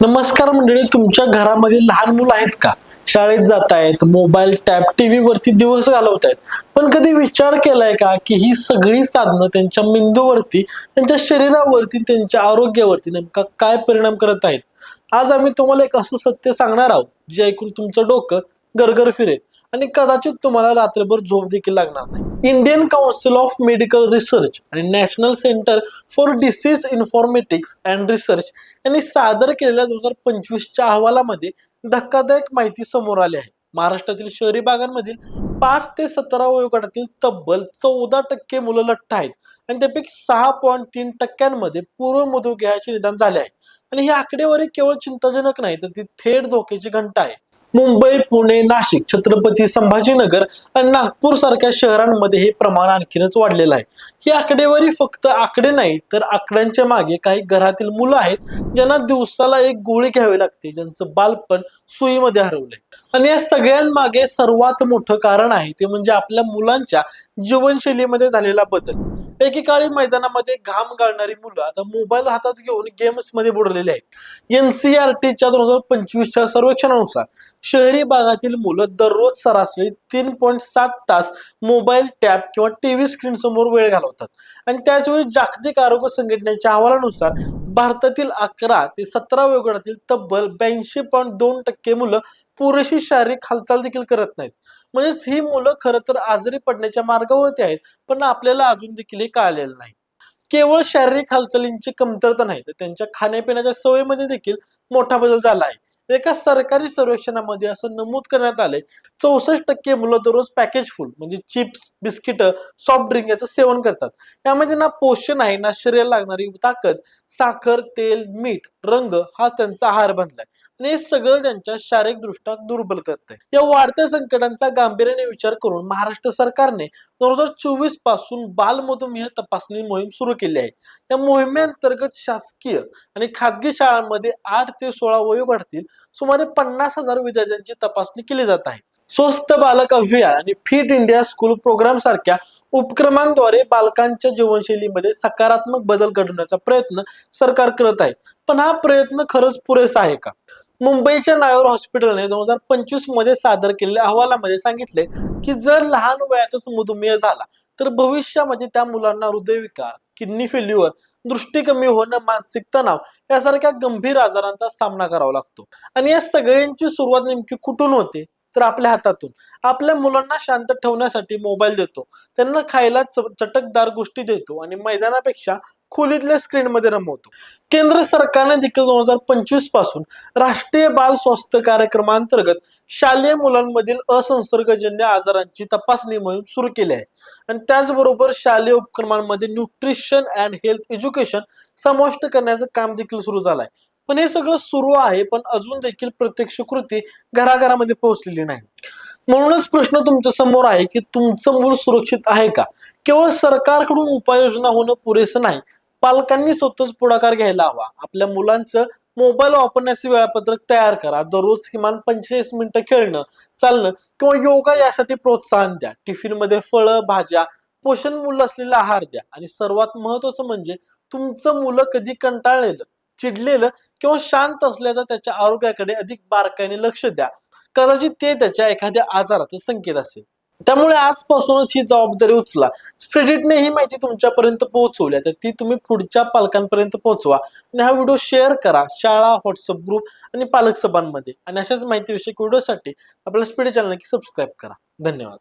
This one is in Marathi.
नमस्कार मंडळी तुमच्या घरामध्ये लहान मुलं आहेत का? शाळेत जात आहेत मोबाईल टॅब टीव्ही वरती दिवस घालवत आहेत पण कधी विचार केलाय का की ही सगळी साधनं त्यांच्या मेंदूवरती त्यांच्या शरीरावरती त्यांच्या आरोग्यावरती नेमका काय परिणाम करत आहेत? आज आम्ही तुम्हाला एक असं सत्य सांगणार आहोत जे ऐकून तुमचं डोकं गरगर फिरेल आणि कदाचित तुम्हाला रात्रभर झोप देखील लागणार नाही. Indian council of medical research आणि national centre for disease informatics and research यांनी सादर केलेल्या दोन हजार पंचवीसच्या अहवालामध्ये धक्कादायक माहिती समोर आली आहे. महाराष्ट्रातील शहरी भागांमधील पाच ते सतरा वयोगटातील तब्बल चौदा टक्के मुलं लठ्ठ आहेत आणि त्यापैकी सहा पॉईंट तीन टक्क्यांमध्ये पूर्व मधुमेहाचे निदान झाले आहे. आणि ही आकडेवारी केवळ चिंताजनक नाही तर ती थेट धोक्याची घंटा आहे. मुंबई पुणे नाशिक छत्रपती संभाजीनगर आणि नागपूर सारख्या शहरांमध्ये हे प्रमाण आणखीनच वाढलेलं आहे. ही आकडेवारी फक्त आकडे नाही तर आकड्यांच्या मागे काही घरातील मुलं आहेत ज्यांना दिवसाला एक गोळी घ्यावी लागते ज्यांचं बालपण सुईमध्ये हरवलंय. आणि या सगळ्यांमागे सर्वात मोठं कारण आहे ते म्हणजे आपल्या मुलांच्या जीवनशैलीमध्ये झालेला बदल. एकेकाळी मैदानामध्ये घाम गाळणारी मुलं आता मोबाईल हातात घेऊन गेम्समध्ये बुडलेली आहेत. एनसीआरटीच्या दोन हजार पंचवीसच्या सर्वेक्षणानुसार शहरी भागातील मुलं दररोज सरासरी तीन पॉईंट सात तास मोबाईल टॅब किंवा टीव्ही स्क्रीन समोर वेळ घालवतात. आणि त्याचवेळी जागतिक आरोग्य संघटनेच्या अहवालानुसार भारतातील अकरा ते सतरा वयोगटातील तब्बल ब्याऐंशी पॉईंट दोन टक्के मुलं पुरेशी शारीरिक हालचाल देखील करत नाहीत. म्हणजेच ही मुलं खरं तर आजारी पडण्याच्या मार्गावरती आहेत पण आपल्याला अजून देखील हे कळलेलं नाही. केवळ शारीरिक हालचालींची कमतरता नाही तर त्यांच्या खाण्यापिण्याच्या सवयीमध्ये देखील मोठा बदल झाला आहे. एका सरकारी सर्वेक्षणामध्ये असं नमूद करण्यात आलंय चौसष्ट टक्के मुलं दररोज पॅकेज फूड म्हणजे चिप्स बिस्किट सॉफ्ट ड्रिंक याचं सेवन करतात. यामध्ये ना पोषण आहे ना शरीराला लागणारी ताकद साखर तेल मीठ रंग हा त्यांचा आहार बनलाय. आणि हे सगळं त्यांच्या शारीरिक दृष्ट्या दुर्बल करत आहे या वाढत्या संकटांचा गांभीर्याने विचार करून महाराष्ट्र सरकारने दोन हजार चोवीसपासून बाल मधुमेह तपासणी मोहीम सुरू केली आहे. त्या मोहिमेअंतर्गत शासकीय आणि खाजगी शाळांमध्ये आठ ते सोळा वयोगटातील सुमारे पन्नास हजार विद्यार्थ्यांची तपासणी केली जात आहे. स्वस्त बालक अभियान आणि फिट इंडिया स्कूल प्रोग्राम सारख्या उपक्रमांद्वारे बालकांच्या जीवनशैलीमध्ये सकारात्मक बदल घडवण्याचा प्रयत्न सरकार करत आहे. पण हा प्रयत्न खरंच पुरेसा आहे का? मुंबईच्या नायर हॉस्पिटलने दोन हजार पंचवीसमध्ये सादर केलेल्या अहवालामध्ये सांगितले की जर लहान वयातच मधुमेह झाला तर भविष्यामध्ये त्या मुलांना हृदयविकार किडनी फेल्युअर दृष्टी कमी होणं मानसिक तणाव यासारख्या गंभीर आजारांचा सामना करावा लागतो. आणि या सगळ्यांची सुरुवात नेमकी कुठून होते? तर आपल्या हातातून. आपल्या मुलांना शांत ठेवण्यासाठी मोबाईल देतो. त्यांना खायला चटकदार गोष्टी देतो आणि मैदानापेक्षा खोलीतल्या स्क्रीन मध्ये रमवतो. केंद्र सरकारने देखील दोन हजार पंचवीसपासून राष्ट्रीय बाल स्वास्थ्य कार्यक्रमांतर्गत शालेय मुलांमधील असंसर्गजन्य आजारांची तपासणी मोहीम सुरू केली आहे. आणि त्याचबरोबर शालेय उपक्रमांमध्ये न्यूट्रिशन अँड हेल्थ एज्युकेशन समाविष्ट करण्याचं काम देखील सुरू झालं आहे पण हे सगळं सुरू आहे पण अजून देखील प्रत्यक्ष कृती घराघरामध्ये पोहोचलेली नाही. म्हणूनच प्रश्न तुमच्यासमोर आहे की तुमचं मूल सुरक्षित आहे का? केवळ सरकारकडून उपाययोजना होणं पुरेसं नाही. पालकांनी स्वतःच पुढाकार घ्यायला हवा. आपल्या मुलांचं मोबाईल वापरण्याचे वेळापत्रक तयार करा. दररोज किमान पंचेचाळीस मिनिटं खेळणं चालणं किंवा योगा यासाठी प्रोत्साहन द्या. टिफिनमध्ये फळं भाज्या पोषण मूल्य असलेला आहार द्या. आणि सर्वात महत्वाचं म्हणजे तुमचं मुलं कधी कंटाळलेलं चिडलेलं किंवा शांत असल्याचा त्याच्या आरोग्याकडे अधिक बारकाईने लक्ष द्या. कदाचित ते त्याच्या एखाद्या आजाराचा संकेत असेल. त्यामुळे आजपासूनच ही जबाबदारी उचला. स्प्रेडिटने ही माहिती तुमच्यापर्यंत पोहोचवली. तर ती तुम्ही पुढच्या पालकांपर्यंत पोहोचवा. आणि हा व्हिडिओ शेअर करा. शाळा व्हॉट्सअप ग्रुप आणि पालक सभांमध्ये. आणि अशाच माहितीविषयक व्हिडिओसाठी आपल्या स्पीड चॅनल नक्की सबस्क्राईब करा. धन्यवाद.